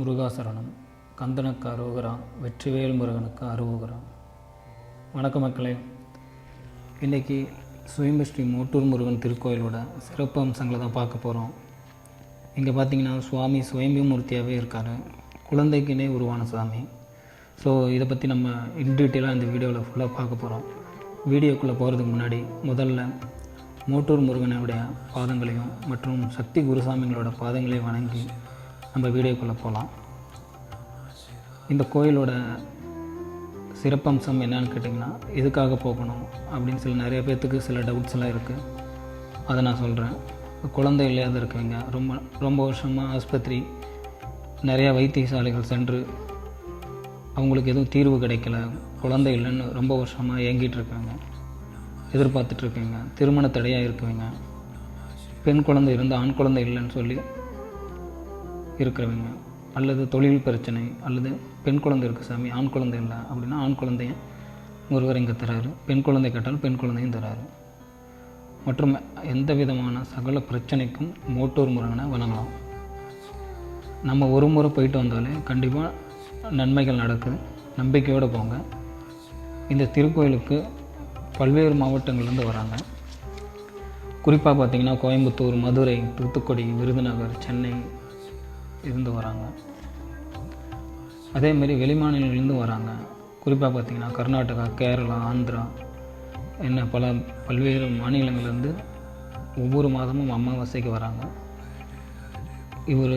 முருகாசரணம். கந்தனுக்கு அரோகரா வெற்றிவேல் முருகனுக்கு அரோகரா வணக்க மக்களே. இன்றைக்கி சுயம்பு ஸ்ரீ மோட்டூர் முருகன் திருக்கோயிலோட சிறப்பு அம்சங்களை தான் பார்க்க போகிறோம் இங்கே பார்த்தீங்கன்னா சுவாமி சுயம்பு மூர்த்தியாகவே இருக்கார். குழந்தைக்குனே உருவான சாமி. ஸோ இதை பற்றி நம்ம இன் டீட்டெயிலாக இந்த வீடியோவில் ஃபுல்லாக பார்க்க போகிறோம் வீடியோக்குள்ளே போகிறதுக்கு முன்னாடி முதல்ல மோட்டூர் முருகனுடைய பாதங்களையும் மற்றும் சக்தி குருசாமிங்களோட பாதங்களையும் வணங்கி நம்ம வீடியோக்குள்ளே போகலாம். இந்த கோயிலோட சிறப்பம்சம் என்னன்னு கேட்டிங்கன்னா எதுக்காக போகணும் அப்படின்னு சில நிறைய பேர்த்துக்கு சில டவுட்ஸ் எல்லாம் இருக்குது அதை நான் சொல்கிறேன் குழந்தை இல்லாத இருக்கவங்க ரொம்ப ரொம்ப வருஷமாக ஆஸ்பத்திரி நிறையா வைத்தியசாலைகள் சென்று அவங்களுக்கு எதுவும் தீர்வு கிடைக்கல. குழந்தை இல்லைன்னு ரொம்ப வருஷமாக ஏங்கிட்டு இருக்காங்க. எதிர்பார்த்துட்ருக்கீங்க திருமண தடையாக இருக்குவீங்க. பெண் குழந்தை இருந்து ஆண் குழந்தை இல்லைன்னு சொல்லி இருக்கிறவங்க அல்லது தொழில் பிரச்சனை அல்லது பெண் குழந்தை இருக்குது சாமி ஆண் குழந்தை இல்லை அப்படின்னா ஆண் குழந்தைய ஒருவர் இங்கே தராரு. பெண் குழந்தை கேட்டாலும் பெண் குழந்தையும் தராரு. மற்றும் எந்த விதமான சகல பிரச்சனைக்கும் மோட்டோர் முருகனை வழங்கலாம். நம்ம ஒரு முறை போயிட்டு வந்தாலே கண்டிப்பாக நன்மைகள் நடக்குது. நம்பிக்கையோடு போங்க. இந்த திருக்கோயிலுக்கு பல்வேறு மாவட்டங்கள்லேருந்து வராங்க. குறிப்பாக பார்த்திங்கன்னா கோயம்புத்தூர் மதுரை தூத்துக்குடி விருதுநகர் சென்னை இருந்து வராங்க. அதேமாரி வெளிமாநிலங்கள்லேருந்து வராங்க. குறிப்பாக பார்த்திங்கன்னா கர்நாடகா கேரளா ஆந்திரா என்ன பல பல்வேறு மாநிலங்கள்லேருந்து ஒவ்வொரு மாதமும் அமாவாசைக்கு வராங்க. இவர்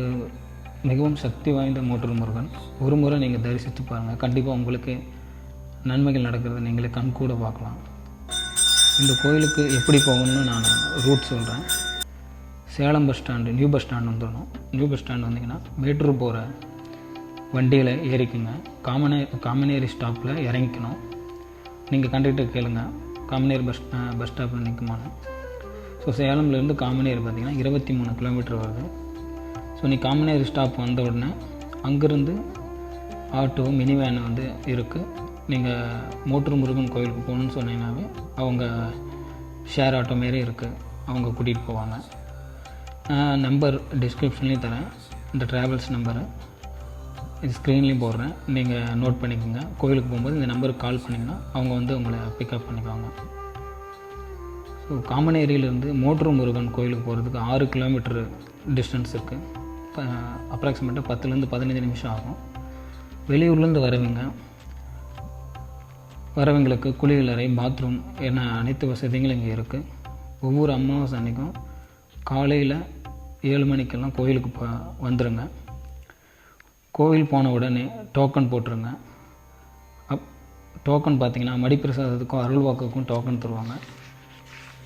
மிகவும் சக்தி வாய்ந்த மோட்டூர் முருகன். ஒரு முறை நீங்கள் தரிசித்து பாருங்கள் கண்டிப்பாக உங்களுக்கு நன்மைகள் நடக்கிறத நீங்களே கண்கூட பார்க்கலாம். இந்த கோயிலுக்கு எப்படி போகணும்னு நான் ரூட் சொல்கிறேன் Salem bus stand new bus stand வந்துடணும். நியூ பஸ் ஸ்டாண்டு வந்தீங்கன்னா மேட்டூர் போகிற வண்டியில் ஏறிக்குங்க. காமனே காமனேரி ஸ்டாப்பில் இறங்கிக்கணும். நீங்கள் கண்டக்டர் கேளுங்க. காமனேரி பஸ் பஸ் ஸ்டாப்பில் நிற்குமான்னு ஸோ சேலம்லேருந்து காமனேரி பார்த்தீங்கன்னா இருபத்தி மூணு கிலோமீட்டர் வருது. ஸோ நீ காமனேரி ஸ்டாப் வந்த உடனே அங்கேருந்து ஆட்டோ மினி வேன் வந்து இருக்குது நீங்கள் மோட்டர் முருகன் கோயிலுக்கு போகணுன்னு சொன்னீங்கன்னாவே அவங்க ஷேர் ஆட்டோ மாரி இருக்குது அவங்க கூட்டிகிட்டு போவாங்க. நம்பர் டிஸ்கிரிப்ஷன்லேயும் தரேன். இந்த ட்ராவல்ஸ் நம்பரு இது ஸ்க்ரீன்லேயும் போடுறேன். நீங்கள் நோட் பண்ணிக்கோங்க. கோயிலுக்கு போகும்போது இந்த நம்பருக்கு கால் பண்ணிங்கன்னா அவங்க வந்து உங்களை பிக்கப் பண்ணிக்குவாங்க. ஸோ காமன் ஏரியிலேருந்து மோட்ரு முருகன் கோயிலுக்கு போகிறதுக்கு ஆறு கிலோமீட்டர் டிஸ்டன்ஸ் இருக்குது இப்போ அப்ராக்சிமேட்டாக பத்துலேருந்து பதினஞ்சு நிமிஷம் ஆகும். வெளியூர்லேருந்து வரவங்க வரவங்களுக்கு குளியலறை பாத்ரூம் என அனைத்து வசதிகளும் இங்கே இருக்குது ஒவ்வொரு அமாவாசை அன்றைக்கும் காலையில் ஏழு மணிக்கெல்லாம் கோயிலுக்கு போ வந்துடுங்க கோவில் போன உடனே டோக்கன் போட்டுருங்க. அப் டோக்கன் பார்த்தீங்கன்னா மடிப்பிரசாதத்துக்கும் அருள்வாக்குக்கும் டோக்கன் தருவாங்க.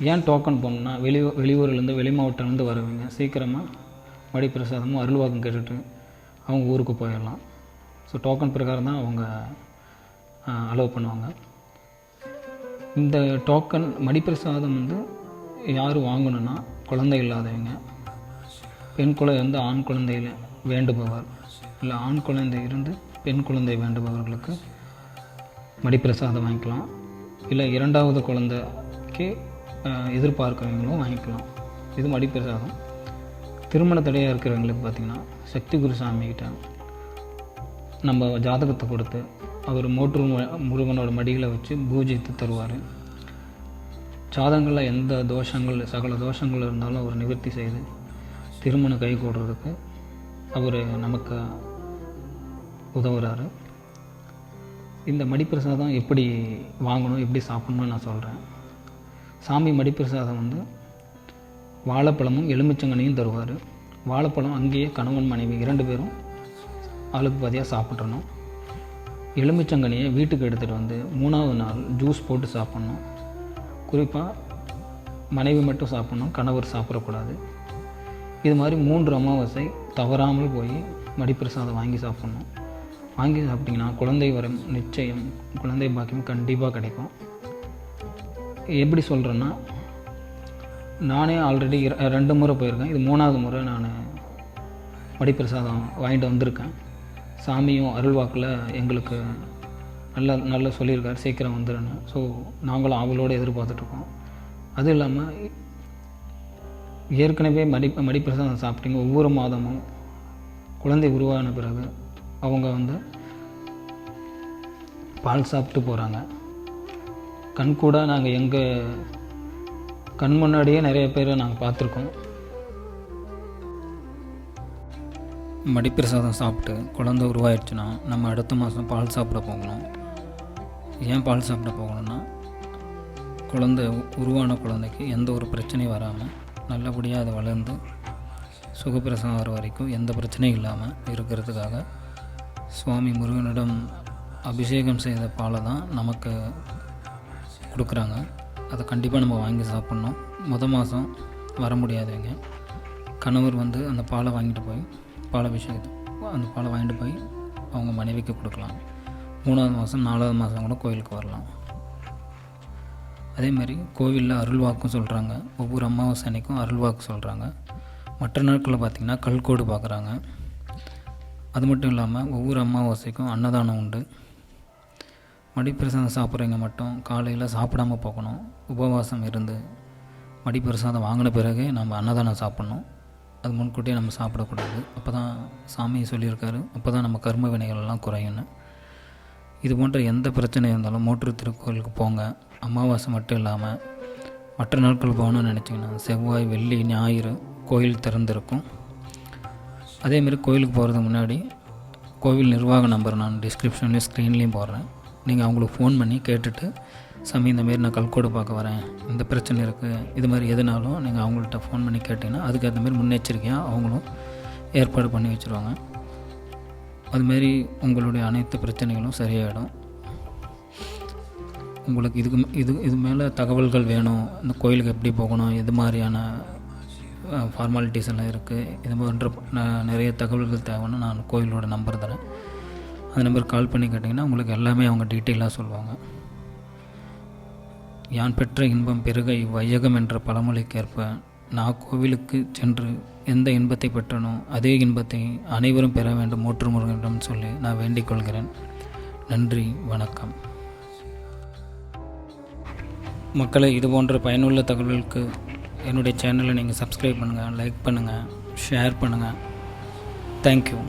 ஏன் டோக்கன் போகணுன்னா வெளி வெளியூர்லேருந்து வெளி மாவட்டம்லேருந்து வருவீங்க சீக்கிரமாக மடிப்பிரசாதமும் அருள்வாக்கும் கேட்டுட்டு அவங்க ஊருக்கு போயிடலாம். ஸோ டோக்கன் பிரகாரம் தான் அவங்க அலோவ் பண்ணுவாங்க. இந்த டோக்கன் மடிப்பிரசாதம் வந்து யார் வாங்கணுன்னா குழந்தை இல்லாதவங்க பெண் குழந்தை வந்து ஆண் குழந்தையில் வேண்டுபவர். இல்லை ஆண் குழந்தை இருந்து பெண் குழந்தை வேண்டுபவர்களுக்கு மடிப்பிரசாதம் வாங்கிக்கலாம். இல்லை இரண்டாவது குழந்தைக்கு எதிர்பார்க்குறவங்களும் வாங்கிக்கலாம். இது மடிப்பிரசாதம். திருமண தடையாக இருக்கிறவங்களுக்கு பார்த்திங்கன்னா சக்தி குருசாமிகிட்ட நம்ம ஜாதகத்தை கொடுத்து அவர் மோட்டூர் முருகனோட மடியில் வச்சு பூஜித்து தருவார். ஜாதகங்களில் எந்த தோஷங்கள் சகல தோஷங்கள் இருந்தாலும் அவர் நிவர்த்தி செய்து திருமணம் கை கூடுறதுக்கு அவர் நமக்கு உதவுறாரு. இந்த மடிப்பிரசாதம் எப்படி வாங்கணும் எப்படி சாப்பிட்ணும்னு நான் சொல்கிறேன் சாமி மடிப்பிரசாதம் வந்து வாழைப்பழமும் எலுமிச்சங்கனியும் தருவார். வாழைப்பழம் அங்கேயே கணவன் மனைவி இரண்டு பேரும் ஆளுக்கு பாதியாக சாப்பிட்றணும் எலுமிச்சங்கனியை வீட்டுக்கு எடுத்துகிட்டு வந்து மூணாவது நாள் ஜூஸ் போட்டு சாப்பிட்ணும். குறிப்பாக மனைவி மட்டும் சாப்பிட்ணும் கணவர் சாப்பிடக்கூடாது. இது மாதிரி மூன்று அமாவாசை தவறாமல் போய் மடிப்பிரசாதம் வாங்கி சாப்பிட்ணும். வாங்கி சாப்பிட்டிங்கன்னா குழந்தை வரம் நிச்சயம் குழந்தை பாக்கியம் கண்டிப்பாக கிடைக்கும். எப்படி சொல்கிறேன்னா நானே ஆல்ரெடி ரெண்டு முறை போயிருக்கேன். இது மூணாவது முறை நான் மடிப்பிரசாதம் வாங்கிட்டு வந்திருக்கேன். சாமியும் அருள்வாக்கில் எங்களுக்கு நல்ல நல்ல சொல்லியிருக்காரு. சீக்கிரம் வந்துடுன்னு ஸோ நாங்களும் அவங்களோட எதிர்பார்த்துட்ருக்கோம். அதுவும் இல்லாமல் ஏற்கனவே மடி மடிப்பிரசாதம் சாப்பிட்டீங்க. ஒவ்வொரு மாதமும் குழந்தை உருவான பிறகு அவங்க வந்து பால் சாப்பிட்டு போகிறாங்க கண் கூட நாங்கள் எங்கள் கண் முன்னாடியே நிறைய பேரை நாங்கள் பார்த்துருக்கோம். மடிப்பிரசாதம் சாப்பிட்டு குழந்தை உருவாயிடுச்சுன்னா நம்ம அடுத்த மாதம் பால் சாப்பிட போகணும். ஏன் பால் சாப்பிட போகணும்னா குழந்தை உருவான குழந்தைக்கு எந்த ஒரு பிரச்சனையும் வராமல் நல்லபடியாக அது வளர்ந்து சுகப்பிரசம் வர வரைக்கும் எந்த பிரச்சனையும் இல்லாமல் இருக்கிறதுக்காக சுவாமி முருகனிடம் அபிஷேகம் செய்த பாலை தான் நமக்கு கொடுக்குறாங்க. அதை கண்டிப்பாக நம்ம வாங்கி சாப்பிட்ணும். முத மாதம் வர முடியாதவங்க கணவர் வந்து அந்த பாலை வாங்கிட்டு போய் பால் அபிஷேகத்தை அந்த பாலை வாங்கிட்டு போய் அவங்க மனைவிக்கு கொடுக்கலாம். மூணாவது மாதம் நாலாவது மாதம் கூட கோயிலுக்கு வரலாம். அதே மாதிரி கோவிலில் அருள்வாக்கும் சொல்கிறாங்க ஒவ்வொரு அமாவாசை அன்னைக்கும் அருள்வாக்கு சொல்கிறாங்க மற்ற நாட்களில் பார்த்திங்கன்னா கல்கோடு பார்க்குறாங்க அது மட்டும் இல்லாமல் ஒவ்வொரு அமாவாசைக்கும் அன்னதானம் உண்டு. மடிப்பிரசாதம் சாப்பிட்றவங்க மட்டும் காலையில் சாப்பிடாம போகணும். உபவாசம் இருந்து மடிப்பிரசாதம் வாங்கின பிறகு நம்ம அன்னதானம் சாப்பிட்ணும். அது முன்கூட்டியே நம்ம சாப்பிடக்கூடாது. அப்போ தான் சாமி சொல்லியிருக்காரு. அப்போ தான் நம்ம கர்ம வினைகள்லாம் குறையும்னு. இது போன்ற எந்த பிரச்சனை இருந்தாலும் மோட்ரு திருக்கோயிலுக்கு போங்க. அமாவாசை மட்டும் இல்லாமல் மற்ற நாட்கள் போகணும்னு நினச்சிங்கன்னா செவ்வாய் வெள்ளி ஞாயிறு கோயில் திறந்திருக்கும். அதேமாரி கோயிலுக்கு போகிறதுக்கு முன்னாடி கோவில் நிர்வாக நம்பர் நான் டிஸ்கிரிப்ஷன்லேயும் ஸ்க்ரீன்லேயும் போடுறேன். நீங்கள் அவங்களுக்கு ஃபோன் பண்ணி கேட்டுட்டு சாமி இந்த மாரி நான் கல்கோடு பார்க்க வரேன். இந்த பிரச்சனை இருக்குது இது மாதிரி எதுனாலும் நீங்கள் அவங்கள்ட்ட ஃபோன் பண்ணி கேட்டிங்கன்னா அதுக்கேற்ற மாதிரி முன்னெச்சரிக்கையாக அவங்களும் ஏற்பாடு பண்ணி வச்சுருவாங்க. அதுமாரி உங்களுடைய அனைத்து பிரச்சனைகளும் சரியாயிடும். உங்களுக்கு இதுக்கு மே- இது இது மேலே தகவல்கள் வேணும். இந்த கோயிலுக்கு எப்படி போகணும் எது மாதிரியான ஃபார்மாலிட்டிஸ் எல்லாம் இருக்குது இது போன்ற நிறைய தகவல்கள் தேவைன்னா நான் கோயிலோட நம்பர் தரேன். அந்த நம்பர் கால் பண்ணி கேட்டிங்கன்னா உங்களுக்கு எல்லாமே அவங்க டீட்டெயிலாக சொல்லுவாங்க. யான் பெற்ற இன்பம் பெருக இவ்வையகம் என்ற பழமொழிக்கேற்ப நான் கோவிலுக்கு சென்று எந்த இன்பத்தை பெற்றனோ அதே இன்பத்தை அனைவரும் பெற வேண்டும் மூற்று முருகனிடம் சொல்லி நான் வேண்டிக் கொள்கிறேன். நன்றி வணக்கம். மக்களை இது போன்ற பயனுள்ள தகவல்களுக்கு என்னுடைய சேனலை நீங்கள் சப்ஸ்கிரைப் பண்ணுங்கள் லைக் பண்ணுங்கள் ஷேர் பண்ணுங்கள் தேங்க்யூ